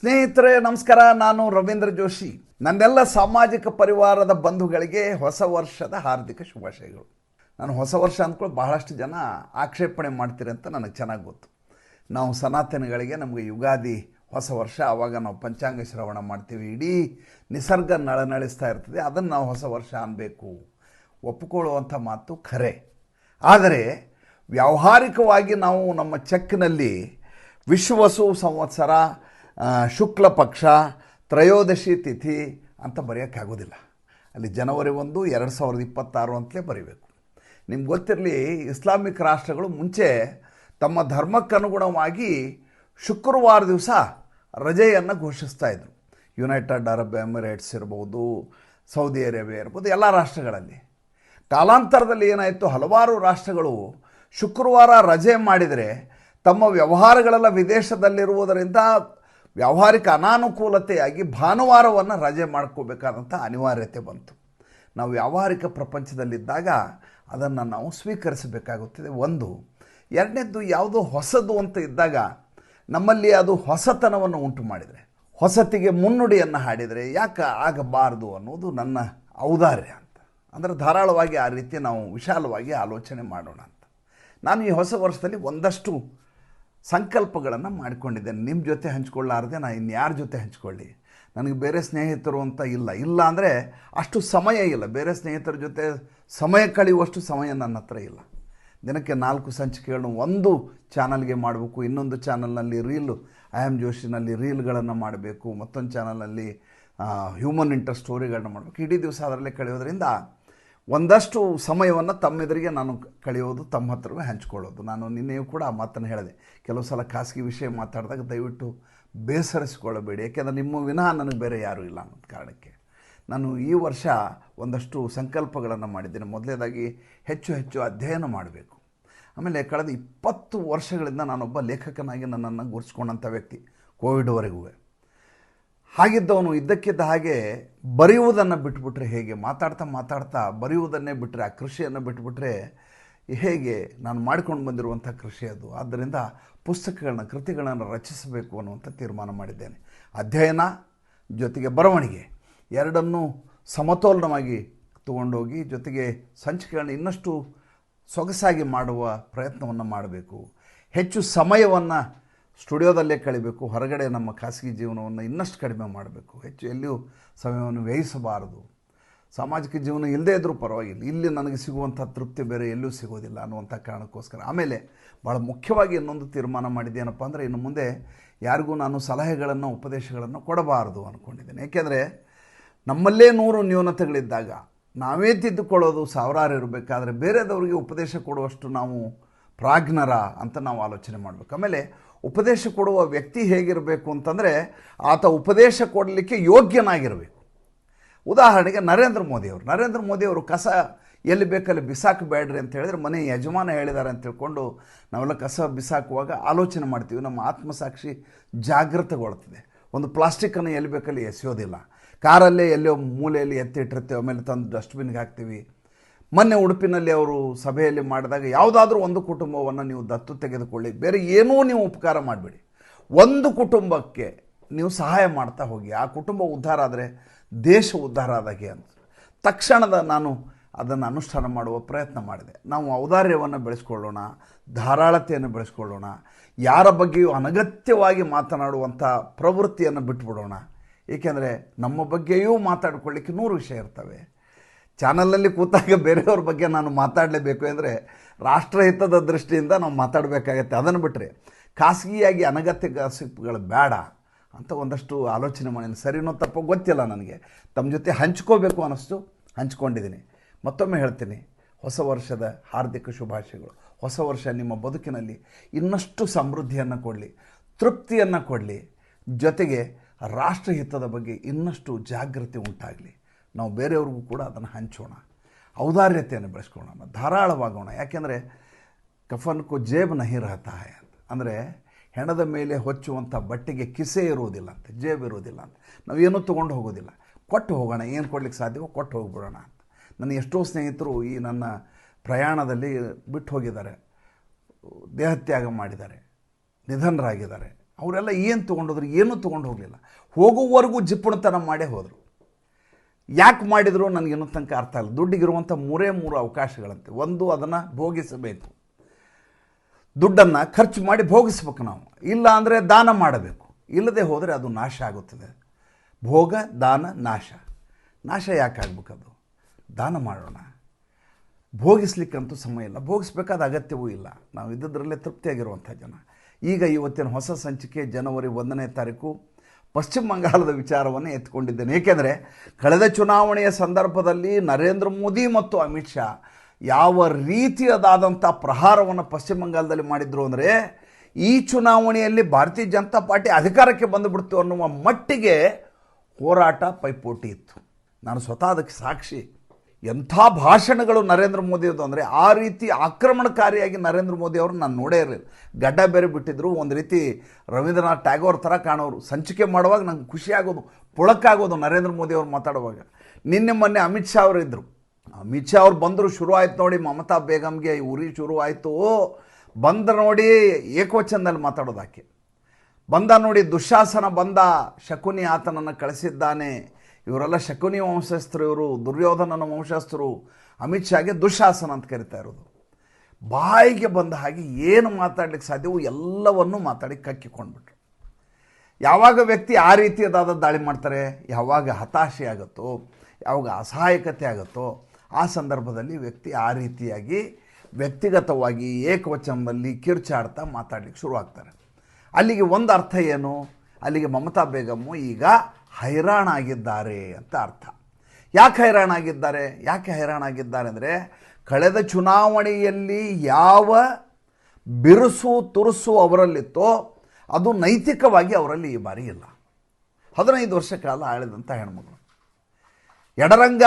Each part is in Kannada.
ಸ್ನೇಹಿತರೆ, ನಮಸ್ಕಾರ. ನಾನು ರವೀಂದ್ರ ಜೋಶಿ. ನನ್ನೆಲ್ಲ ಸಾಮಾಜಿಕ ಪರಿವಾರದ ಬಂಧುಗಳಿಗೆ ಹೊಸ ವರ್ಷದ ಹಾರ್ದಿಕ ಶುಭಾಶಯಗಳು. ನಾನು ಹೊಸ ವರ್ಷ ಅಂದ್ಕೊಳ್ಳಿ ಬಹಳಷ್ಟು ಜನ ಆಕ್ಷೇಪಣೆ ಮಾಡ್ತೀರಿ ಅಂತ ನನಗೆ ಚೆನ್ನಾಗಿ ಗೊತ್ತು. ನಾವು ಸನಾತನಗಳಿಗೆ ನಮಗೆ ಯುಗಾದಿ ಹೊಸ ವರ್ಷ ಆವಾಗ ನಾವು ಪಂಚಾಂಗ ಶ್ರವಣ ಮಾಡ್ತೀವಿ. ಇಡೀ ನಿಸರ್ಗ ನಳನಳಿಸ್ತಾ ಇರ್ತದೆ. ಅದನ್ನು ನಾವು ಹೊಸ ವರ್ಷ ಅನ್ನಬೇಕು ಒಪ್ಪಿಕೊಳ್ಳುವಂಥ ಮಾತು ಖರೆ. ಆದರೆ ವ್ಯಾವಹಾರಿಕವಾಗಿ ನಾವು ನಮ್ಮ ಚೆಕ್ನಲ್ಲಿ ವಿಶ್ವಸು ಸಂವತ್ಸರ ಶುಕ್ಲ ಪಕ್ಷ, ತ್ರಯೋದಶಿ ತಿಥಿ ಅಂತ ಬರೆಯೋಕ್ಕಾಗೋದಿಲ್ಲ ಅಲ್ಲಿ ಜನವರಿ ಒಂದು, ಎರಡು ಸಾವಿರದ ಇಪ್ಪತ್ತಾರು ಅಂತಲೇ ಬರೀಬೇಕು. ನಿಮ್ಗೆ ಗೊತ್ತಿರಲಿ, ಇಸ್ಲಾಮಿಕ್ ರಾಷ್ಟ್ರಗಳು ಮುಂಚೆ ತಮ್ಮ ಧರ್ಮಕ್ಕನುಗುಣವಾಗಿ ಶುಕ್ರವಾರ ದಿವಸ ರಜೆಯನ್ನು ಘೋಷಿಸ್ತಾ ಇದ್ರು. ಯುನೈಟೆಡ್ ಅರಬ್ ಎಮಿರೇಟ್ಸ್ ಇರ್ಬೋದು, ಸೌದಿ ಅರೇಬಿಯಾ ಇರ್ಬೋದು, ಎಲ್ಲ ರಾಷ್ಟ್ರಗಳಲ್ಲಿ. ಕಾಲಾಂತರದಲ್ಲಿ ಏನಾಯಿತು, ಹಲವಾರು ರಾಷ್ಟ್ರಗಳು ಶುಕ್ರವಾರ ರಜೆ ಮಾಡಿದರೆ ತಮ್ಮ ವ್ಯವಹಾರಗಳೆಲ್ಲ ವಿದೇಶದಲ್ಲಿರುವುದರಿಂದ ವ್ಯಾವಹಾರಿಕ ಅನಾನುಕೂಲತೆಯಾಗಿ ಭಾನುವಾರವನ್ನು ರಜೆ ಮಾಡ್ಕೋಬೇಕಾದಂಥ ಅನಿವಾರ್ಯತೆ ಬಂತು. ನಾವು ವ್ಯಾವಹಾರಿಕ ಪ್ರಪಂಚದಲ್ಲಿದ್ದಾಗ ಅದನ್ನು ನಾವು ಸ್ವೀಕರಿಸಬೇಕಾಗುತ್ತದೆ. ಒಂದು, ಎರಡನೇದ್ದು ಯಾವುದೋ ಹೊಸದು ಅಂತ ಇದ್ದಾಗ ನಮ್ಮಲ್ಲಿ ಅದು ಹೊಸತನವನ್ನು ಉಂಟು ಮಾಡಿದರೆ, ಹೊಸತಿಗೆ ಮುನ್ನುಡಿಯನ್ನು ಹಾಡಿದರೆ ಯಾಕೆ ಆಗಬಾರದು ಅನ್ನೋದು ನನ್ನ ಔದಾರ್ಯ ಅಂತ. ಅಂದರೆ ಧಾರಾಳವಾಗಿ ಆ ರೀತಿ ನಾವು ವಿಶಾಲವಾಗಿ ಆಲೋಚನೆ ಮಾಡೋಣ ಅಂತ. ನಾನು ಈ ಹೊಸ ವರ್ಷದಲ್ಲಿ ಒಂದಷ್ಟು ಸಂಕಲ್ಪಗಳನ್ನು ಮಾಡಿಕೊಂಡಿದ್ದೇನೆ. ನಿಮ್ಮ ಜೊತೆ ಹಂಚ್ಕೊಳ್ಳಾರ್ದೆ ನಾನು ಇನ್ಯಾರ ಜೊತೆ ಹಂಚ್ಕೊಳ್ಳಿ? ನನಗೆ ಬೇರೆ ಸ್ನೇಹಿತರು ಅಂತ ಇಲ್ಲ. ಇಲ್ಲ ಅಂದರೆ ಅಷ್ಟು ಸಮಯ ಇಲ್ಲ. ಬೇರೆ ಸ್ನೇಹಿತರ ಜೊತೆ ಸಮಯ ಕಳೆಯುವಷ್ಟು ಸಮಯ ನನ್ನ ಹತ್ರ ಇಲ್ಲ. ದಿನಕ್ಕೆ ನಾಲ್ಕು ಸಂಚಿಕೆಗಳನ್ನು ಒಂದು ಚಾನಲ್ಗೆ ಮಾಡಬೇಕು, ಇನ್ನೊಂದು ಚಾನಲ್ನಲ್ಲಿ ರೀಲು, ಐ ಆಮ್ ಜೋಶಿನಲ್ಲಿ ರೀಲ್ಗಳನ್ನು ಮಾಡಬೇಕು, ಮತ್ತೊಂದು ಚಾನಲಲ್ಲಿ ಹ್ಯೂಮನ್ ಇಂಟ್ರೆಸ್ಟ್ ಸ್ಟೋರಿಗಳನ್ನ ಮಾಡಬೇಕು. ಇಡೀ ದಿವಸ ಅದರಲ್ಲೇ ಕಳೆಯೋದ್ರಿಂದ ಒಂದಷ್ಟು ಸಮಯವನ್ನು ತಮ್ಮೆದುರಿಗೆ ನಾನು ಕಳೆಯೋದು, ತಮ್ಮ ಹತ್ರವೇ ಹಂಚ್ಕೊಳ್ಳೋದು. ನಾನು ನಿನ್ನೆಯೂ ಕೂಡ ಆ ಮಾತನ್ನು ಹೇಳಿದೆ. ಕೆಲವು ಸಲ ಖಾಸಗಿ ವಿಷಯ ಮಾತಾಡಿದಾಗ ದಯವಿಟ್ಟು ಬೇಸರಿಸಿಕೊಳ್ಳಬೇಡಿ. ಯಾಕೆಂದರೆ ನಿಮ್ಮ ವಿನಃ ನನಗೆ ಬೇರೆ ಯಾರೂ ಇಲ್ಲ ಅನ್ನೋದು ಕಾರಣಕ್ಕೆ. ನಾನು ಈ ವರ್ಷ ಒಂದಷ್ಟು ಸಂಕಲ್ಪಗಳನ್ನು ಮಾಡಿದ್ದೇನೆ. ಮೊದಲನೇದಾಗಿ ಹೆಚ್ಚು ಹೆಚ್ಚು ಅಧ್ಯಯನ ಮಾಡಬೇಕು. ಆಮೇಲೆ ಕಳೆದ ಇಪ್ಪತ್ತು ವರ್ಷಗಳಿಂದ ನಾನೊಬ್ಬ ಲೇಖಕನಾಗಿ ನನ್ನನ್ನು ಗುರುಸ್ಕೊಂಡಂಥ ವ್ಯಕ್ತಿ ಕೋವಿಡ್ವರೆಗೂ. ಹಾಗಿದ್ದವನು ಇದ್ದಕ್ಕಿದ್ದ ಹಾಗೆ ಬರೆಯುವುದನ್ನು ಬಿಟ್ಬಿಟ್ರೆ ಹೇಗೆ? ಮಾತಾಡ್ತಾ ಮಾತಾಡ್ತಾ ಬರೆಯುವುದನ್ನೇ ಬಿಟ್ಟರೆ ಆ ಕೃಷಿಯನ್ನು ಬಿಟ್ಬಿಟ್ರೆ ಹೇಗೆ? ನಾನು ಮಾಡಿಕೊಂಡು ಬಂದಿರುವಂಥ ಕೃಷಿ ಅದು. ಆದ್ದರಿಂದ ಪುಸ್ತಕಗಳನ್ನ, ಕೃತಿಗಳನ್ನು ರಚಿಸಬೇಕು ಅನ್ನುವಂಥ ತೀರ್ಮಾನ ಮಾಡಿದ್ದೇನೆ. ಅಧ್ಯಯನ ಜೊತೆಗೆ ಬರವಣಿಗೆ ಎರಡನ್ನೂ ಸಮತೋಲನವಾಗಿ ತಗೊಂಡೋಗಿ ಜೊತೆಗೆ ಸಂಚಿಕೆಗಳನ್ನ ಇನ್ನಷ್ಟು ಸೊಗಸಾಗಿ ಮಾಡುವ ಪ್ರಯತ್ನವನ್ನು ಮಾಡಬೇಕು. ಹೆಚ್ಚು ಸಮಯವನ್ನು ಸ್ಟುಡಿಯೋದಲ್ಲೇ ಕಳಿಬೇಕು, ಹೊರಗಡೆ ನಮ್ಮ ಖಾಸಗಿ ಜೀವನವನ್ನು ಇನ್ನಷ್ಟು ಕಡಿಮೆ ಮಾಡಬೇಕು. ಹೆಚ್ಚು ಎಲ್ಲಿಯೂ ಸಮಯವನ್ನು ವ್ಯಯಿಸಬಾರದು. ಸಾಮಾಜಿಕ ಜೀವನ ಇಲ್ಲದೇ ಇದ್ದರೂ ಪರವಾಗಿಲ್ಲ. ಇಲ್ಲಿ ನನಗೆ ಸಿಗುವಂಥ ತೃಪ್ತಿ ಬೇರೆ ಎಲ್ಲೂ ಸಿಗೋದಿಲ್ಲ ಅನ್ನುವಂಥ ಕಾರಣಕ್ಕೋಸ್ಕರ. ಆಮೇಲೆ ಭಾಳ ಮುಖ್ಯವಾಗಿ ಇನ್ನೊಂದು ತೀರ್ಮಾನ ಮಾಡಿದ್ದೇನಪ್ಪ ಅಂದರೆ, ಇನ್ನು ಮುಂದೆ ಯಾರಿಗೂ ನಾನು ಸಲಹೆಗಳನ್ನು, ಉಪದೇಶಗಳನ್ನು ಕೊಡಬಾರದು ಅಂದ್ಕೊಂಡಿದ್ದೇನೆ ಏಕೆಂದರೆ, ನಮ್ಮಲ್ಲೇ ನೂರು ನ್ಯೂನತೆಗಳಿದ್ದಾಗ ನಾವೇ ತಿದ್ದುಕೊಳ್ಳೋದು ಸಾವಿರಾರು ಇರಬೇಕಾದ್ರೆ ಬೇರೆದವರಿಗೆ ಉಪದೇಶ ಕೊಡುವಷ್ಟು ನಾವು ಪ್ರಾಜ್ಞರ ಅಂತ ನಾವು ಆಲೋಚನೆ ಮಾಡಬೇಕು. ಆಮೇಲೆ ಉಪದೇಶ ಕೊಡುವ ವ್ಯಕ್ತಿ ಹೇಗಿರಬೇಕು ಅಂತಂದರೆ ಆತ ಉಪದೇಶ ಕೊಡಲಿಕ್ಕೆ ಯೋಗ್ಯನಾಗಿರಬೇಕು. ಉದಾಹರಣೆಗೆ ನರೇಂದ್ರ ಮೋದಿಯವರು ನರೇಂದ್ರ ಮೋದಿಯವರು ಕಸ ಎಲ್ಲಿ ಬೇಕಲ್ಲಿ ಬಿಸಾಕಬೇಡ್ರಿ ಅಂತ ಹೇಳಿದ್ರೆ ಮನೆ ಯಜಮಾನ ಹೇಳಿದ್ದಾರೆ ಅಂತ ತಿಳ್ಕೊಂಡು ನಾವೆಲ್ಲ ಕಸ ಬಿಸಾಕುವಾಗ ಆಲೋಚನೆ ಮಾಡ್ತೀವಿ. ನಮ್ಮ ಆತ್ಮಸಾಕ್ಷಿ ಜಾಗೃತಗೊಳ್ತದೆ. ಒಂದು ಪ್ಲಾಸ್ಟಿಕ್ಕನ್ನು ಎಲ್ಲಿ ಬೇಕಲ್ಲಿ ಎಸೆಯೋದಿಲ್ಲ. ಕಾರಲ್ಲೇ ಎಲ್ಲೋ ಮೂಲೆಯಲ್ಲಿ ಎತ್ತಿಟ್ಟಿರ್ತೇವೆ ಆಮೇಲೆ ತಂದು ಡಸ್ಟ್ಬಿನ್ಗೆ ಹಾಕ್ತೀವಿ. ಮೊನ್ನೆ ಉಡುಪಿನಲ್ಲಿ ಅವರು ಸಭೆಯಲ್ಲಿ ಮಾಡಿದಾಗ ಯಾವುದಾದ್ರೂ ಒಂದು ಕುಟುಂಬವನ್ನು ನೀವು ದತ್ತು ತೆಗೆದುಕೊಳ್ಳಿ. ಬೇರೆ ಏನೂ ನೀವು ಉಪಕಾರ ಮಾಡಬೇಡಿ. ಒಂದು ಕುಟುಂಬಕ್ಕೆ ನೀವು ಸಹಾಯ ಮಾಡ್ತಾ ಹೋಗಿ. ಆ ಕುಟುಂಬ ಉದ್ಧಾರ ಆದರೆ ದೇಶ ಉದ್ಧಾರ ಆದಾಗೆ ಅಂತ. ತಕ್ಷಣದ ನಾನು ಅದನ್ನು ಅನುಷ್ಠಾನ ಮಾಡುವ ಪ್ರಯತ್ನ ಮಾಡಿದೆ. ನಾವು ಔದಾರ್ಯವನ್ನು ಬೆಳೆಸ್ಕೊಳ್ಳೋಣ, ಧಾರಾಳತೆಯನ್ನು ಬೆಳೆಸ್ಕೊಳ್ಳೋಣ, ಯಾರ ಬಗ್ಗೆಯೂ ಅನಗತ್ಯವಾಗಿ ಮಾತನಾಡುವಂಥ ಪ್ರವೃತ್ತಿಯನ್ನು ಬಿಟ್ಬಿಡೋಣ. ಏಕೆಂದರೆ ನಮ್ಮ ಬಗ್ಗೆಯೂ ಮಾತಾಡಿಕೊಳ್ಳಿಕ್ಕೆ ನೂರು ವಿಷಯ ಇರ್ತವೆ. ಚಾನಲಲ್ಲಿ ಕೂತಾಗ ಬೇರೆಯವ್ರ ಬಗ್ಗೆ ನಾನು ಮಾತಾಡಲೇಬೇಕು ಅಂದರೆ ರಾಷ್ಟ್ರಹಿತದ ದೃಷ್ಟಿಯಿಂದ ನಾವು ಮಾತಾಡಬೇಕಾಗತ್ತೆ. ಅದನ್ನು ಬಿಟ್ಟರೆ ಖಾಸಗಿಯಾಗಿ ಅನಗತ್ಯ ಗಾಸಿಪ್ಗಳು ಬೇಡ ಅಂತ ಒಂದಷ್ಟು ಆಲೋಚನೆ ಮಾಡಿ. ಸರಿನೋ ತಪ್ಪೋ ಗೊತ್ತಿಲ್ಲ ನನಗೆ. ತಮ್ಮ ಜೊತೆ ಹಂಚ್ಕೋಬೇಕು ಅನ್ನಿಸ್ತು ಹಂಚ್ಕೊಂಡಿದ್ದೀನಿ. ಮತ್ತೊಮ್ಮೆ ಹೇಳ್ತೀನಿ, ಹೊಸ ವರ್ಷದ ಹಾರ್ದಿಕ ಶುಭಾಶಯಗಳು. ಹೊಸ ವರ್ಷ ನಿಮ್ಮ ಬದುಕಿನಲ್ಲಿ ಇನ್ನಷ್ಟು ಸಮೃದ್ಧಿಯನ್ನು ಕೊಡಲಿ, ತೃಪ್ತಿಯನ್ನು ಕೊಡಲಿ. ಜೊತೆಗೆ ರಾಷ್ಟ್ರಹಿತದ ಬಗ್ಗೆ ಇನ್ನಷ್ಟು ಜಾಗೃತಿ ಉಂಟಾಗಲಿ. ನಾವು ಬೇರೆಯವ್ರಿಗೂ ಕೂಡ ಅದನ್ನು ಹಂಚೋಣ. ಔದಾರ್ಯತೆಯನ್ನು ಬೆಳೆಸ್ಕೊಳ್ಳೋಣ, ಧಾರಾಳವಾಗೋಣ. ಯಾಕೆಂದರೆ ಕಫನ್ಕು ಜೇಬ್ ನಹಿ ರಹತಾ ಅಂತ. ಅಂದರೆ ಹೆಣದ ಮೇಲೆ ಹೊಚ್ಚುವಂಥ ಬಟ್ಟೆಗೆ ಕಿಸೆ ಇರುವುದಿಲ್ಲ ಅಂತ, ಜೇಬ್ ಇರುವುದಿಲ್ಲ ಅಂತ. ನಾವೇನೂ ತೊಗೊಂಡು ಹೋಗೋದಿಲ್ಲ. ಕೊಟ್ಟು ಹೋಗೋಣ, ಏನು ಕೊಡ್ಲಿಕ್ಕೆ ಸಾಧ್ಯವೋ ಕೊಟ್ಟು ಹೋಗ್ಬಿಡೋಣ ಅಂತ. ನನ್ನ ಎಷ್ಟೋ ಸ್ನೇಹಿತರು ಈ ನನ್ನ ಪ್ರಯಾಣದಲ್ಲಿ ಬಿಟ್ಟು ಹೋಗಿದ್ದಾರೆ. ದೇಹತ್ಯಾಗ ಮಾಡಿದ್ದಾರೆ, ನಿಧನರಾಗಿದ್ದಾರೆ. ಅವರೆಲ್ಲ ಏನು ತೊಗೊಂಡೋದ್ರು ಏನೂ ತೊಗೊಂಡು ಹೋಗಲಿಲ್ಲ. ಹೋಗುವವರೆಗೂ ಜಿಪ್ಪುಣತನ ಮಾಡೇ ಹೋದರು. ಯಾಕೆ ಮಾಡಿದ್ರು ನನಗೇನು ತನಕ ಅರ್ಥ ಇಲ್ಲ. ದುಡ್ಡಿಗಿರುವಂಥ ಮೂರೇ ಮೂರು ಅವಕಾಶಗಳಂತೆ. ಒಂದು ಅದನ್ನು ಭೋಗಿಸಬೇಕು. ದುಡ್ಡನ್ನು ಖರ್ಚು ಮಾಡಿ ಭೋಗಿಸ್ಬೇಕು ನಾವು. ಇಲ್ಲ ಅಂದರೆ ದಾನ ಮಾಡಬೇಕು. ಇಲ್ಲದೆ ಹೋದರೆ ಅದು ನಾಶ ಆಗುತ್ತದೆ. ಭೋಗ, ದಾನ, ನಾಶ. ನಾಶ ಯಾಕೆ ಅದು ದಾನ ಮಾಡೋಣ. ಭೋಗಿಸ್ಲಿಕ್ಕಂತೂ ಸಮಯ ಇಲ್ಲ. ಭೋಗಿಸ್ಬೇಕಾದ ಅಗತ್ಯವೂ ಇಲ್ಲ. ನಾವು ಇದ್ದದ್ರಲ್ಲೇ ತೃಪ್ತಿಯಾಗಿರುವಂಥ ಜನ. ಈಗ ಇವತ್ತಿನ ಹೊಸ ಸಂಚಿಕೆ ಜನವರಿ ಒಂದನೇ ತಾರೀಕು. ಪಶ್ಚಿಮ ಬಂಗಾಳದ ವಿಚಾರವನ್ನು ಎತ್ಕೊಂಡಿದ್ದೇನೆ. ಏಕೆಂದರೆ ಕಳೆದ ಚುನಾವಣೆಯ ಸಂದರ್ಭದಲ್ಲಿ ನರೇಂದ್ರ ಮೋದಿ ಮತ್ತು ಅಮಿತ್ ಶಾ ಯಾವ ರೀತಿಯದಾದಂಥ ಪ್ರಹಾರವನ್ನು ಪಶ್ಚಿಮ ಬಂಗಾಳದಲ್ಲಿ ಮಾಡಿದ್ರು ಅಂದರೆ ಈ ಚುನಾವಣೆಯಲ್ಲಿ ಭಾರತೀಯ ಜನತಾ ಪಾರ್ಟಿ ಅಧಿಕಾರಕ್ಕೆ ಬಂದುಬಿಡ್ತು ಅನ್ನುವ ಮಟ್ಟಿಗೆ ಹೋರಾಟ ಪೈಪೋಟಿ ಇತ್ತು. ನಾನು ಸ್ವತಃ ಅದಕ್ಕೆ ಸಾಕ್ಷಿ ಎಂಥ ಭಾಷಣಗಳು ನರೇಂದ್ರ ಮೋದಿಯದು ಅಂದರೆ ಆ ರೀತಿ ಆಕ್ರಮಣಕಾರಿಯಾಗಿ ನರೇಂದ್ರ ಮೋದಿ ಅವರು ನಾನು ನೋಡೇ ಇರಲಿಲ್ಲ. ಗಡ್ಡ ಬೇರೆ ಬಿಟ್ಟಿದ್ರು, ಒಂದು ರೀತಿ ರವೀಂದ್ರನಾಥ್ ಟ್ಯಾಗೋರ್ ಥರ ಕಾಣೋರು. ಸಂಚಿಕೆ ಮಾಡುವಾಗ ನಂಗೆ ಖುಷಿಯಾಗೋದು ಪುಳಕ್ಕಾಗೋದು ನರೇಂದ್ರ ಮೋದಿ ಅವ್ರು ಮಾತಾಡುವಾಗ. ನಿನ್ನೆ ಮೊನ್ನೆ ಅಮಿತ್ ಶಾ ಅವರು ಇದ್ದರು ಅಮಿತ್ ಶಾ ಅವ್ರು ಬಂದರು ಶುರು ಆಯ್ತು ನೋಡಿ, ಮಮತಾ ಬೇಗಮ್ಗೆ ಉರಿ ಶುರು ಆಯಿತು. ಬಂದ ನೋಡಿ ಏಕವಚನದಲ್ಲಿ ಮಾತಾಡೋದು ಆಕೆ. ಬಂದ ನೋಡಿ ದುಶಾಸನ ಬಂದ ಶಕುನಿ ಆತನನ್ನು ಕಳಿಸಿದ್ದಾನೆ. ಇವರೆಲ್ಲ ಶಕುನಿ ವಂಶಸ್ಥರು, ಇವರು ದುರ್ಯೋಧನನ ವಂಶಸ್ಥರು, ಅಮಿತ್ ಶಾಗೆ ದುಶಾಸನ ಅಂತ ಕರಿತಾ ಇರೋದು. ಬಾಯಿಗೆ ಬಂದ ಹಾಗೆ ಏನು ಮಾತಾಡ್ಲಿಕ್ಕೆ ಸಾಧ್ಯವೋ ಎಲ್ಲವನ್ನೂ ಮಾತಾಡಿ ಕಕ್ಕಿಕೊಂಡ್ಬಿಟ್ರು. ಯಾವಾಗ ವ್ಯಕ್ತಿ ಆ ರೀತಿಯದಾದ ದಾಳಿ ಮಾಡ್ತಾರೆ, ಯಾವಾಗ ಹತಾಶೆ ಆಗುತ್ತೋ, ಯಾವಾಗ ಅಸಹಾಯಕತೆ ಆಗುತ್ತೋ, ಆ ಸಂದರ್ಭದಲ್ಲಿ ವ್ಯಕ್ತಿ ಆ ರೀತಿಯಾಗಿ ವ್ಯಕ್ತಿಗತವಾಗಿ ಏಕವಚನದಲ್ಲಿ ಕಿರ್ಚಾಡ್ತಾ ಮಾತಾಡ್ಲಿಕ್ಕೆ ಶುರು ಆಗ್ತಾರೆ ಅಲ್ಲಿಗೆ ಒಂದು ಅರ್ಥ ಏನು? ಅಲ್ಲಿಗೆ ಮಮತಾ ಬೇಗಮ್ಮು ಈಗ ಹೈರಾಣಾಗಿದ್ದಾರೆ ಅಂತ ಅರ್ಥ. ಯಾಕೆ ಹೈರಾಣಾಗಿದ್ದಾರೆ? ಯಾಕೆ ಹೈರಾಣಾಗಿದ್ದಾರೆ ಅಂದರೆ ಕಳೆದ ಚುನಾವಣೆಯಲ್ಲಿ ಯಾವ ಬಿರುಸು ತುರುಸು ಅವರಲ್ಲಿತ್ತೋ ಅದು ನೈತಿಕವಾಗಿ ಅವರಲ್ಲಿ ಈ ಬಾರಿ ಇಲ್ಲ. ಹದಿನೈದು ವರ್ಷ ಕಾಲ ಆಳಿದಂಥ ಹೆಣ್ಮಗಳು. ಎಡರಂಗ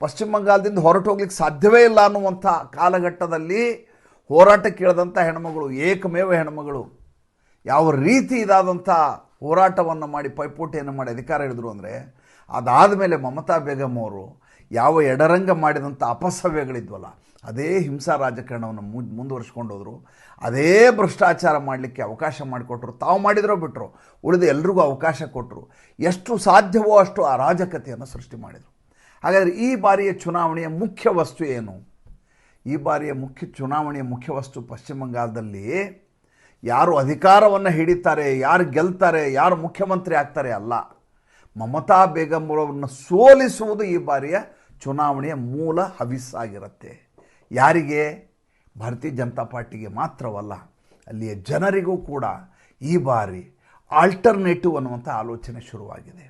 ಪಶ್ಚಿಮ ಬಂಗಾಲದಿಂದ ಹೊರಟು ಹೋಗ್ಲಿಕ್ಕೆ ಸಾಧ್ಯವೇ ಇಲ್ಲ ಅನ್ನುವಂಥ ಕಾಲಘಟ್ಟದಲ್ಲಿ ಹೋರಾಟಕ್ಕೆ ಇಳಿದಂಥ ಹೆಣ್ಮಗಳು, ಏಕಮೇವ ಹೆಣ್ಮಗಳು, ಯಾವ ರೀತಿ ಇದಾದಂಥ ಹೋರಾಟವನ್ನು ಮಾಡಿ ಪೈಪೋಟಿಯನ್ನು ಮಾಡಿ ಅಧಿಕಾರ ಹಿಡಿದ್ರು ಅಂದರೆ ಅದಾದ ಮೇಲೆ ಮಮತಾ ಬೇಗಮ್ ಅವರು ಯಾವ ಎಡರಂಗ ಮಾಡಿದಂಥ ಅಪಸವ್ಯಗಳಿದ್ವಲ್ಲ, ಅದೇ ಹಿಂಸಾ ರಾಜಕಾರಣವನ್ನು ಮುಂದುವರಿಸ್ಕೊಂಡೋದ್ರು ಅದೇ ಭ್ರಷ್ಟಾಚಾರ ಮಾಡಲಿಕ್ಕೆ ಅವಕಾಶ ಮಾಡಿಕೊಟ್ರು. ತಾವು ಮಾಡಿದ್ರೋ ಬಿಟ್ಟರು ಉಳಿದ ಎಲ್ರಿಗೂ ಅವಕಾಶ ಕೊಟ್ಟರು ಎಷ್ಟು ಸಾಧ್ಯವೋ ಅಷ್ಟು ಅರಾಜಕತೆಯನ್ನು ಸೃಷ್ಟಿ ಮಾಡಿದರು. ಹಾಗಾದರೆ ಈ ಬಾರಿಯ ಚುನಾವಣೆಯ ಮುಖ್ಯ ವಸ್ತು ಏನು? ಈ ಬಾರಿಯ ಮುಖ್ಯ ಚುನಾವಣೆಯ ಮುಖ್ಯ ವಸ್ತು ಪಶ್ಚಿಮ ಬಂಗಾಳದಲ್ಲಿ ಯಾರು ಅಧಿಕಾರವನ್ನು ಹಿಡಿತಾರೆ, ಯಾರು ಗೆಲ್ತಾರೆ, ಯಾರು ಮುಖ್ಯಮಂತ್ರಿ ಆಗ್ತಾರೆ ಅಲ್ಲ. ಮಮತಾ ಬೇಗಂರವ್ರನ್ನ ಸೋಲಿಸುವುದು ಈ ಬಾರಿಯ ಚುನಾವಣೆಯ ಮೂಲ ಹವಿಸ್ಸಾಗಿರುತ್ತೆ. ಯಾರಿಗೆ? ಭಾರತೀಯ ಜನತಾ ಪಾರ್ಟಿಗೆ ಮಾತ್ರವಲ್ಲ, ಅಲ್ಲಿಯ ಜನರಿಗೂ ಕೂಡ ಈ ಬಾರಿ ಆಲ್ಟರ್ನೇಟಿವ್ ಅನ್ನುವಂಥ ಆಲೋಚನೆ ಶುರುವಾಗಿದೆ.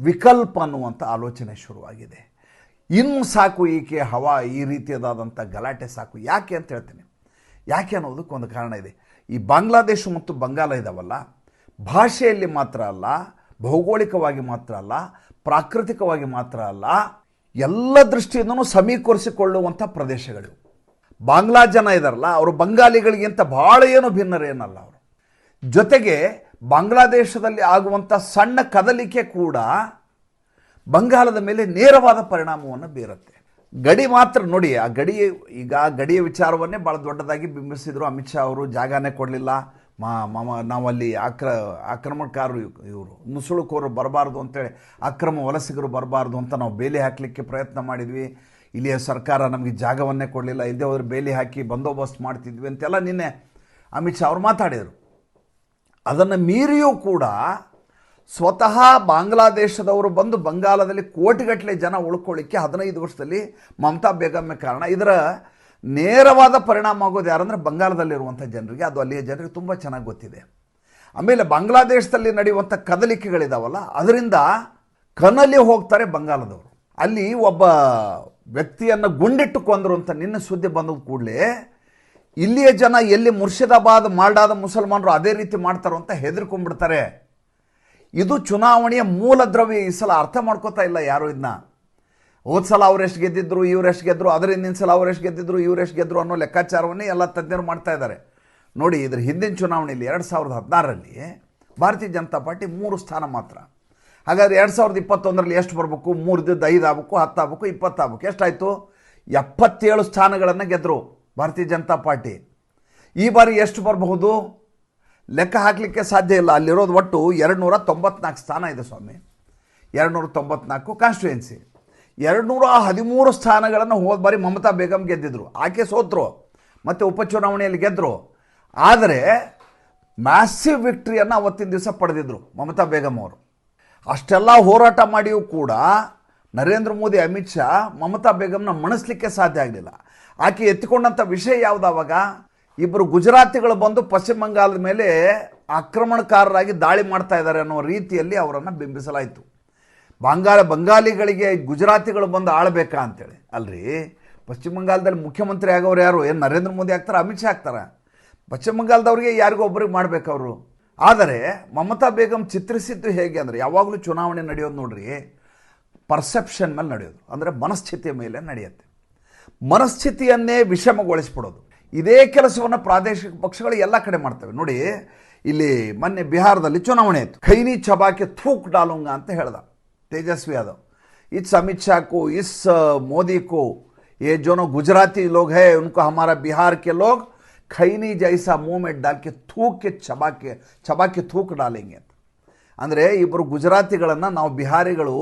ವಿಕಲ್ಪ ಅನ್ನುವಂಥ ಆಲೋಚನೆ ಶುರುವಾಗಿದೆ. ಇನ್ನು ಸಾಕು ಈಕೆ ಹವಾ, ಈ ರೀತಿಯದಾದಂಥ ಗಲಾಟೆ ಸಾಕು. ಯಾಕೆ ಅಂತ ಹೇಳ್ತೀನಿ. ಯಾಕೆ ಅನ್ನೋದಕ್ಕೆ ಒಂದು ಕಾರಣ ಇದೆ. ಈ ಬಾಂಗ್ಲಾದೇಶ ಮತ್ತು ಬಂಗಾಲ ಇದಾವಲ್ಲ? ಭಾಷೆಯಲ್ಲಿ ಮಾತ್ರ ಅಲ್ಲ, ಭೌಗೋಳಿಕವಾಗಿ ಮಾತ್ರ ಅಲ್ಲ, ಪ್ರಾಕೃತಿಕವಾಗಿ ಮಾತ್ರ ಅಲ್ಲ, ಎಲ್ಲ ದೃಷ್ಟಿಯಿಂದನೂ ಸಮೀಕರಿಸಿಕೊಳ್ಳುವಂಥ ಪ್ರದೇಶಗಳು. ಬಾಂಗ್ಲಾ ಜನ ಇದಾರಲ್ಲ, ಅವರು ಬಂಗಾಲಿಗಳಿಗಿಂತ ಭಾಳ ಏನು ಭಿನ್ನರೇನಲ್ಲ ಅವರು. ಜೊತೆಗೆ ಬಾಂಗ್ಲಾದೇಶದಲ್ಲಿ ಆಗುವಂಥ ಸಣ್ಣ ಕದಲಿಕೆ ಕೂಡ ಬಂಗಾಲದ ಮೇಲೆ ನೇರವಾದ ಪರಿಣಾಮವನ್ನು ಬೀರುತ್ತೆ. ಗಡಿ ಮಾತ್ರ ನೋಡಿ, ಆ ಗಡಿ, ಈಗ ಗಡಿಯ ವಿಚಾರವನ್ನೇ ಭಾಳ ದೊಡ್ಡದಾಗಿ ಬಿಂಬಿಸಿದರು. ಅಮಿತ್ ಶಾ ಅವರು ಜಾಗನೇ ಕೊಡಲಿಲ್ಲ. ಮಾ, ಮಾಮ, ನಾವಲ್ಲಿ ಆಕ್ರ, ಆಕ್ರಮಣಕಾರರು ಇವರು. ನುಸುಳುಕೋರು ಬರಬಾರ್ದು ಅಂತೇಳಿ, ಅಕ್ರಮ ವಲಸಿಗರು ಬರಬಾರ್ದು ಅಂತ ನಾವು ಬೇಲಿ ಹಾಕಲಿಕ್ಕೆ ಪ್ರಯತ್ನ ಮಾಡಿದ್ವಿ. ಇಲ್ಲಿಯ ಸರ್ಕಾರ ನಮಗೆ ಜಾಗವನ್ನೇ ಕೊಡಲಿಲ್ಲ. ಇಲ್ಲದೆ ಹೋದ್ರೆ ಬೇಲಿ ಹಾಕಿ ಬಂದೋಬಸ್ತ್ ಮಾಡ್ತಿದ್ವಿ ಅಂತೆಲ್ಲ ನಿನ್ನೆ ಅಮಿತ್ ಶಾ ಅವರು ಮಾತಾಡಿದರು. ಅದನ್ನು ಮೀರಿಯೂ ಕೂಡ ಸ್ವತಃ ಬಾಂಗ್ಲಾದೇಶದವರು ಬಂದು ಬಂಗಾಲದಲ್ಲಿ ಕೋಟಿಗಟ್ಟಲೆ ಜನ ಉಳ್ಕೊಳ್ಳಿಕ್ಕೆ ಹದಿನೈದು ವರ್ಷದಲ್ಲಿ ಮಮತಾ ಬೇಗಮ್ಮೆ ಕಾರಣ. ಇದರ ನೇರವಾದ ಪರಿಣಾಮ ಆಗೋದು ಯಾರಂದರೆ ಬಂಗಾಲದಲ್ಲಿರುವಂಥ ಜನರಿಗೆ. ಅದು ಅಲ್ಲಿಯ ಜನರಿಗೆ ತುಂಬ ಚೆನ್ನಾಗಿ ಗೊತ್ತಿದೆ. ಆಮೇಲೆ ಬಾಂಗ್ಲಾದೇಶದಲ್ಲಿ ನಡೆಯುವಂಥ ಕದಲಿಕೆಗಳಿದಾವಲ್ಲ, ಅದರಿಂದ ಕನಲಿ ಹೋಗ್ತಾರೆ ಬಂಗಾಲದವರು. ಅಲ್ಲಿ ಒಬ್ಬ ವ್ಯಕ್ತಿಯನ್ನು ಗುಂಡಿಟ್ಟು ಕೊಂದರು ಅಂತ ನಿನ್ನೆ ಸುದ್ದಿ ಬಂದ ಕೂಡಲೇ, ಇಲ್ಲಿಯ ಜನ ಎಲ್ಲಿ ಮುರ್ಷಿದಾಬಾದ್, ಮಾಲ್ಡಾದ ಮುಸಲ್ಮಾನರು ಅದೇ ರೀತಿ ಮಾಡ್ತಾರೋ ಅಂತ ಹೆದರ್ಕೊಂಡ್ಬಿಡ್ತಾರೆ. ಇದು ಚುನಾವಣೆಯ ಮೂಲ ದ್ರವ್ಯ. ಈ ಸಲ ಅರ್ಥ ಮಾಡ್ಕೋತಾ ಇಲ್ಲ ಯಾರು ಇದನ್ನ ಹೋದ ಸಲ ಅವ್ರೆಷ್ಟು ಗೆದ್ದಿದ್ರು ಇವರೆಷ್ಟು ಗೆದ್ರು ಅದರ ಹಿಂದಿನ ಸಲ ಎಷ್ಟು ಗೆದ್ದಿದ್ರು ಇವರೆಷ್ಟು ಗೆದ್ರು ಅನ್ನೋ ಲೆಕ್ಕಾಚಾರವನ್ನೇ ಎಲ್ಲ ತಜ್ಞರು ಮಾಡ್ತಾ ಇದ್ದಾರೆ. ನೋಡಿ, ಇದ್ರ ಹಿಂದಿನ ಚುನಾವಣೆಯಲ್ಲಿ ಎರಡು ಸಾವಿರದ ಹದಿನಾರರಲ್ಲಿ ಭಾರತೀಯ ಜನತಾ ಪಾರ್ಟಿ ಮೂರು ಸ್ಥಾನ ಮಾತ್ರ. ಹಾಗಾದ್ರೆ ಎರಡು ಸಾವಿರದ ಇಪ್ಪತ್ತೊಂದರಲ್ಲಿ ಎಷ್ಟು ಬರಬೇಕು? ಮೂರು ದಿದ್ದು ಐದು ಆಗಬೇಕು, ಹತ್ತು ಆಗಬೇಕು, ಇಪ್ಪತ್ತು ಆಗಬೇಕು. ಎಷ್ಟಾಯಿತು? ಎಪ್ಪತ್ತೇಳು ಸ್ಥಾನಗಳನ್ನು ಗೆದ್ದರು ಭಾರತೀಯ ಜನತಾ ಪಾರ್ಟಿ. ಈ ಬಾರಿ ಎಷ್ಟು ಬರಬಹುದು? ಲೆಕ್ಕ ಹಾಕಲಿಕ್ಕೆ ಸಾಧ್ಯ ಇಲ್ಲ. ಅಲ್ಲಿರೋದು ಒಟ್ಟು ಎರಡು ನೂರ ತೊಂಬತ್ನಾಲ್ಕು ಸ್ಥಾನ ಇದೆ ಸ್ವಾಮಿ. ಎರಡುನೂರ ತೊಂಬತ್ನಾಲ್ಕು ಕಾನ್ಸ್ಟಿಟ್ಯೂಯೆನ್ಸಿ ಎರಡುನೂರ ಹದಿಮೂರು ಸ್ಥಾನಗಳನ್ನು ಹೋದ ಬಾರಿ ಮಮತಾ ಬೇಗಂ ಗೆದ್ದಿದ್ರು. ಆಕೆ ಸೋತರು, ಮತ್ತು ಉಪಚುನಾವಣೆಯಲ್ಲಿ ಗೆದ್ದರು ಆದರೆ ಮ್ಯಾಸಿವ್ ವಿಕ್ಟ್ರಿಯನ್ನು ಅವತ್ತಿನ ದಿವಸ ಪಡೆದಿದ್ರು ಮಮತಾ ಬೇಗಂ ಅವರು. ಅಷ್ಟೆಲ್ಲ ಹೋರಾಟ ಮಾಡಿಯೂ ಕೂಡ ನರೇಂದ್ರ ಮೋದಿ, ಅಮಿತ್ ಶಾ ಮಮತಾ ಬೇಗಂನ ಮಣಿಸ್ಲಿಕ್ಕೆ ಸಾಧ್ಯ ಆಗಲಿಲ್ಲ. ಆಕೆ ಎತ್ತಿಕೊಂಡಂಥ ವಿಷಯ ಯಾವುದು ಅವಾಗ? ಇಬ್ಬರು ಗುಜರಾತಿಗಳು ಬಂದು ಪಶ್ಚಿಮ ಬಂಗಾಳದ ಮೇಲೆ ಆಕ್ರಮಣಕಾರರಾಗಿ ದಾಳಿ ಮಾಡ್ತಾ ಇದ್ದಾರೆ ಅನ್ನೋ ರೀತಿಯಲ್ಲಿ ಅವರನ್ನು ಬಿಂಬಿಸಲಾಯಿತು. ಬಂಗಾಳ ಬಂಗಾಲಿಗಳಿಗೆ ಗುಜರಾತಿಗಳು ಬಂದು ಆಳ್ಬೇಕಾ ಅಂತೇಳಿ. ಅಲ್ರಿ, ಪಶ್ಚಿಮ ಬಂಗಾಳದಲ್ಲಿ ಮುಖ್ಯಮಂತ್ರಿ ಆಗೋರು ಯಾರು? ಏನು ನರೇಂದ್ರ ಮೋದಿ ಆಗ್ತಾರೆ, ಅಮಿತ್ ಶಾ ಆಗ್ತಾರೆ? ಪಶ್ಚಿಮ ಬಂಗಾಳದವ್ರಿಗೆ ಯಾರಿಗೋ ಒಬ್ಬರಿಗೆ ಮಾಡ್ಬೇಕು ಅವರು. ಆದರೆ ಮಮತಾ ಬೇಗಂ ಚಿತ್ರಿಸಿದ್ದು ಹೇಗೆ ಅಂದರೆ, ಯಾವಾಗಲೂ ಚುನಾವಣೆ ನಡೆಯೋದು ನೋಡ್ರಿ, ಪರ್ಸೆಪ್ಷನ್ ಮೇಲೆ ನಡೆಯೋದು. ಅಂದರೆ ಮನಸ್ಥಿತಿಯ ಮೇಲೆ ನಡೆಯುತ್ತೆ. ಮನಸ್ಥಿತಿಯನ್ನೇ ವಿಷಮಗೊಳಿಸ್ಬಿಡೋದು. ಇದೇ ಕೆಲಸವನ್ನು ಪ್ರಾದೇಶಿಕ ಪಕ್ಷಗಳು ಎಲ್ಲ ಕಡೆ ಮಾಡ್ತವೆ ನೋಡಿ ಇಲ್ಲಿ ಮೊನ್ನೆ ಬಿಹಾರದಲ್ಲಿ ಚುನಾವಣೆ ಇತ್ತು ಖೈನಿ ಚಬಾಕೆ ಥೂಕ್ ಡಾಲುಂಗ ಅಂತ ಹೇಳ್ದ तेजस्वी यादव इस अमित शाह को इस अ, मोदी को ये जो नो गुजराती लोग हैं उनको हमारा बिहार के लोग खैनी जैसा मुंह में डाल के थूक के चबा के चबा के थूक डालेंगे ಅಂತ ಅಂದರೆ ಇಬ್ಬರು ಗುಜರಾತಿಗಳನ್ನು ನಾವು ಬಿಹಾರಿಗಳು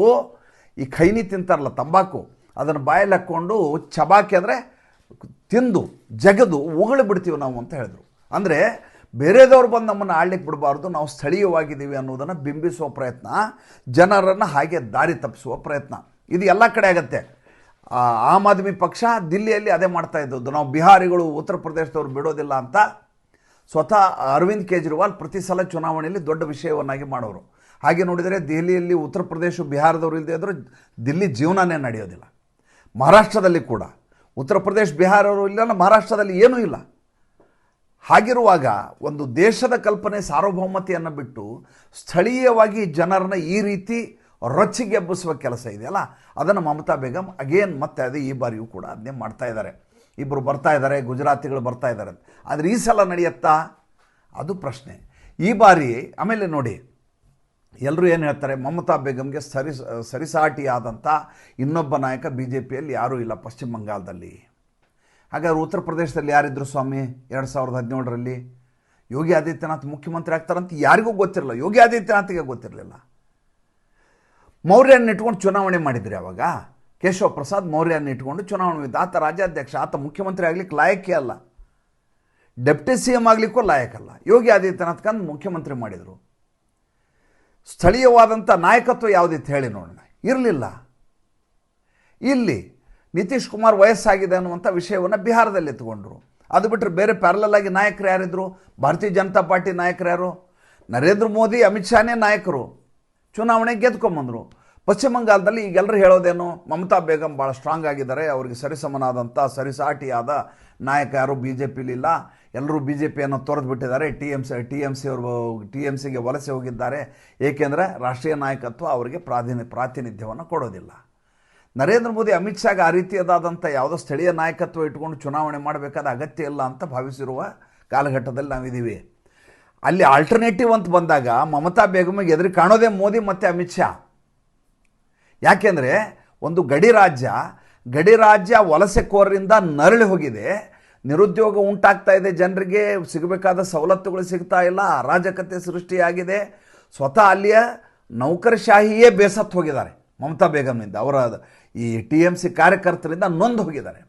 ಈ ಖೈನಿ ತಿಂತಾರಲ್ಲ ತಂಬಾಕು ಅದನ್ನು ಬಾಯಲ್ಲಿ ಹಾಕ್ಕೊಂಡು ಚಬಾಕಿ ಅಂದರೆ ತಿಂದು, ಜಗದು, ಉಗುಳು ಬಿಡ್ತೀವಿ ನಾವು ಅಂತ ಹೇಳಿದ್ರು. ಅಂದರೆ ಬೇರೆದವ್ರು ಬಂದು ನಮ್ಮನ್ನು ಆಳ್ಲಿಕ್ಕೆ ಬಿಡಬಾರ್ದು, ನಾವು ಸ್ಥಳೀಯವಾಗಿದ್ದೀವಿ ಅನ್ನೋದನ್ನು ಬಿಂಬಿಸುವ ಪ್ರಯತ್ನ, ಜನರನ್ನು ಹಾಗೆ ದಾರಿ ತಪ್ಪಿಸುವ ಪ್ರಯತ್ನ. ಇದು ಎಲ್ಲ ಕಡೆ ಆಗುತ್ತೆ. ಆಮ್ ಆದ್ಮಿ ಪಕ್ಷ ದಿಲ್ಲಿಯಲ್ಲಿ ಅದೇ ಮಾಡ್ತಾ ಇದ್ದದ್ದು. ನಾವು ಬಿಹಾರಿಗಳು, ಉತ್ತರ ಪ್ರದೇಶದವ್ರು ಬಿಡೋದಿಲ್ಲ ಅಂತ ಸ್ವತಃ ಅರವಿಂದ್ ಕೇಜ್ರಿವಾಲ್ ಪ್ರತಿ ಸಲ ಚುನಾವಣೆಯಲ್ಲಿ ದೊಡ್ಡ ವಿಷಯವನ್ನಾಗಿ ಮಾಡೋರು. ಹಾಗೆ ನೋಡಿದರೆ ದೆಹಲಿಯಲ್ಲಿ ಉತ್ತರ ಪ್ರದೇಶ, ಬಿಹಾರದವರು ಇಲ್ಲದೆ ಆದರೂ ದಿಲ್ಲಿ ಜೀವನನೇ ನಡೆಯೋದಿಲ್ಲ. ಮಹಾರಾಷ್ಟ್ರದಲ್ಲಿ ಕೂಡ. ಉತ್ತರ ಪ್ರದೇಶ ಬಿಹಾರವರು ಇಲ್ಲ ಮಹಾರಾಷ್ಟ್ರದಲ್ಲಿ ಏನೂ ಇಲ್ಲ. ಹಾಗಿರುವಾಗ ಒಂದು ದೇಶದ ಕಲ್ಪನೆ ಸಾರ್ವಭೌಮತೆಯನ್ನು ಬಿಟ್ಟು ಸ್ಥಳೀಯವಾಗಿ ಜನರನ್ನ ಈ ರೀತಿ ರೊಚ್ಚಿಗೆಬ್ಬಿಸುವ ಕೆಲಸ ಇದೆಯಲ್ಲ ಅದನ್ನು ಮಮತಾ ಬೇಗಂ ಅಗೇನ್ ಮತ್ತೆ ಅದೇ ಈ ಬಾರಿಯೂ ಕೂಡ ಅದನ್ನೇ ಮಾಡ್ತಾ ಇದ್ದಾರೆ. ಇಬ್ಬರು ಬರ್ತಾ ಇದ್ದಾರೆ, ಗುಜರಾತಿಗಳು ಬರ್ತಾ ಇದ್ದಾರೆ. ಆದರೆ ಈ ಸಲ ನಡೆಯುತ್ತಾ? ಅದು ಪ್ರಶ್ನೆ. ಈ ಬಾರಿ, ಆಮೇಲೆ ನೋಡಿ ಎಲ್ಲರೂ ಏನು ಹೇಳ್ತಾರೆ, ಮಮತಾ ಬೇಗಂಗೆ ಸರಿ ಸರಿಸಾಟಿಯಾದಂಥ ಇನ್ನೊಬ್ಬ ನಾಯಕ ಬಿ ಜೆ ಪಿಯಲ್ಲಿ ಯಾರೂ ಇಲ್ಲ ಪಶ್ಚಿಮ ಬಂಗಾಳದಲ್ಲಿ. ಹಾಗಾದ್ರೆ ಉತ್ತರ ಪ್ರದೇಶದಲ್ಲಿ ಯಾರಿದ್ದರು ಸ್ವಾಮಿ, ಎರಡು ಸಾವಿರದ ಹದಿನೇಳರಲ್ಲಿ? ಯೋಗಿ ಆದಿತ್ಯನಾಥ್ ಮುಖ್ಯಮಂತ್ರಿ ಆಗ್ತಾರಂತ ಯಾರಿಗೂ ಗೊತ್ತಿರಲಿಲ್ಲ ಯೋಗಿ ಆದಿತ್ಯನಾಥಿಗೆ ಗೊತ್ತಿರಲಿಲ್ಲ. ಮೌರ್ಯನ ಇಟ್ಕೊಂಡು ಚುನಾವಣೆ ಮಾಡಿದ್ರಿ ಅವಾಗ? ಕೇಶವ ಪ್ರಸಾದ್ ಮೌರ್ಯನ ಇಟ್ಕೊಂಡು ಚುನಾವಣೆ ಇದ್ದ ಆತ ರಾಜ್ಯಾಧ್ಯಕ್ಷ, ಆತ ಮುಖ್ಯಮಂತ್ರಿ ಆಗ್ಲಿಕ್ಕೆ ಲಾಯಕೇ ಅಲ್ಲ. ಡೆಪ್ಟಿ ಸಿ ಎಂ ಆಗಲಿಕ್ಕೂ ಲಾಯಕಲ್ಲ ಯೋಗಿ ಆದಿತ್ಯನಾಥ್ ಕಂದು ಮುಖ್ಯಮಂತ್ರಿ ಮಾಡಿದರು. ಸ್ಥಳೀಯವಾದಂಥ ನಾಯಕತ್ವ ಯಾವುದಿತ್ತು ಹೇಳಿ ನೋಡೋಣ. ಇರಲಿಲ್ಲ. ಇಲ್ಲಿ ನಿತೀಶ್ ಕುಮಾರ್ ವಯಸ್ಸಾಗಿದೆ ಅನ್ನುವಂಥ ವಿಷಯವನ್ನು ಬಿಹಾರದಲ್ಲಿ ಎತ್ಕೊಂಡ್ರು ಅದು ಬಿಟ್ಟರೆ ಬೇರೆ ಪ್ಯಾರಲಲ್ ಆಗಿ ನಾಯಕರು ಯಾರಿದ್ರು? ಭಾರತೀಯ ಜನತಾ ಪಾರ್ಟಿ ನಾಯಕರು ಯಾರು? ನರೇಂದ್ರ ಮೋದಿ, ಅಮಿತ್ ಶಾನೇ ನಾಯಕರು. ಚುನಾವಣೆ ಗೆದ್ಕೊಂಬಂದರು. ಪಶ್ಚಿಮ ಬಂಗಾಲದಲ್ಲಿ ಈಗೆಲ್ಲರೂ ಹೇಳೋದೇನು? ಮಮತಾ ಬೇಗಂ ಭಾಳ ಸ್ಟ್ರಾಂಗ್ ಆಗಿದ್ದಾರೆ. ಅವರಿಗೆ ಸರಿಸಮನಾದಂಥ ಸರಿಸಾಟಿಯಾದ ನಾಯಕ ಯಾರು? ಬಿ ಜೆ ಪಿಲಿಲ್ಲ ಎಲ್ಲರೂ ಬಿ ಜೆ ಪಿಯನ್ನು ತೊರೆದು ಬಿಟ್ಟಿದ್ದಾರೆ T M C T M C ಅವರು ಟಿ ಎಂ ಸಿಗೆ ವಲಸೆ ಹೋಗಿದ್ದಾರೆ. ಏಕೆಂದರೆ ರಾಷ್ಟ್ರೀಯ ನಾಯಕತ್ವ ಅವರಿಗೆ ಪ್ರಾತಿನಿ, ಪ್ರಾತಿನಿಧ್ಯವನ್ನು ಕೊಡೋದಿಲ್ಲ. ನರೇಂದ್ರ ಮೋದಿ ಅಮಿತ್ ಶಾಗೆ ಆ ರೀತಿಯಾದಂಥ ಯಾವುದೋ ಸ್ಥಳೀಯ ನಾಯಕತ್ವ ಇಟ್ಕೊಂಡು ಚುನಾವಣೆ ಮಾಡಬೇಕಾದ ಅಗತ್ಯ ಇಲ್ಲ ಅಂತ ಭಾವಿಸಿರುವ ಕಾಲಘಟ್ಟದಲ್ಲಿ ನಾವಿದ್ದೀವಿ. ಅಲ್ಲಿ ಆಲ್ಟರ್ನೇಟಿವ್ ಅಂತ ಬಂದಾಗ ಮಮತಾ ಬೇಗಮಿಗೆ ಎದುರು ಕಾಣೋದೇ ಮೋದಿ ಮತ್ತು ಅಮಿತ್ ಶಾ. ಯಾಕೆಂದರೆ ಒಂದು ಗಡಿ ರಾಜ್ಯ ಗಡಿ ರಾಜ್ಯ ವಲಸೆ ವಲಸೆಕೋರರಿಂದ ನರಳಿ ಹೋಗಿದೆ. ನಿರುದ್ಯೋಗ ಉಂಟಾಗ್ತಾ ಇದೆ, ಜನರಿಗೆ ಸಿಗಬೇಕಾದ ಸವಲತ್ತುಗಳು ಸಿಗ್ತಾ ಇಲ್ಲ, ಅರಾಜಕತೆ ಸೃಷ್ಟಿಯಾಗಿದೆ. ಸ್ವತಃ ಅಲ್ಲಿಯ ನೌಕರಶಾಹಿಯೇ ಬೇಸತ್ತು ಹೋಗಿದ್ದಾರೆ. ಮಮತಾ ಬೇಗಂನಿಂದ ಅವರ ಈ ಟಿ ಎಂ ಸಿ ಕಾರ್ಯಕರ್ತರಿಂದ ನೊಂದು ಹೋಗಿದ್ದಾರೆ.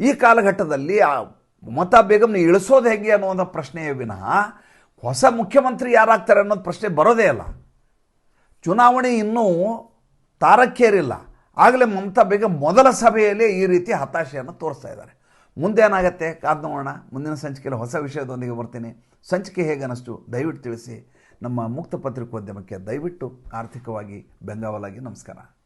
ಈ ಕಾಲಘಟ್ಟದಲ್ಲಿ ಆ ಮಮತಾ ಬೇಗಂನ ಇಳಿಸೋದು ಹೇಗೆ ಅನ್ನುವಂಥ ಪ್ರಶ್ನೆಯೇ ವಿನಃ, ಹೊಸ ಮುಖ್ಯಮಂತ್ರಿ ಯಾರಾಗ್ತಾರೆ ಅನ್ನೋದು ಪ್ರಶ್ನೆ ಬರೋದೇ ಇಲ್ಲ. ಚುನಾವಣೆ ಇನ್ನೂ ತಾರಕ್ಕೇರಿಲ್ಲ. ಆಗಲೇ ಮಮತಾ ಬೇಗಂ ಮೊದಲ ಸಭೆಯಲ್ಲಿ ಈ ರೀತಿ ಹತಾಶೆಯನ್ನು ತೋರಿಸ್ತಾ ಇದ್ದಾರೆ. ಮುಂದೆ ಏನಾಗುತ್ತೆ? ಕಾದ್ ನೋಡೋಣ. ಮುಂದಿನ ಸಂಚಿಕೆಯಲ್ಲಿ ಹೊಸ ವಿಷಯದೊಂದಿಗೆ ಬರ್ತೀನಿ. ಸಂಚಿಕೆ ಹೇಗೆ ಅನ್ನಿಸ್ತು ದಯವಿಟ್ಟು ತಿಳಿಸಿ. ನಮ್ಮ ಮುಕ್ತ ಪತ್ರಿಕೋದ್ಯಮಕ್ಕೆ ದಯವಿಟ್ಟು ಆರ್ಥಿಕವಾಗಿ ಬೆಂಗಾವಲಾಗಿ ನಮಸ್ಕಾರ.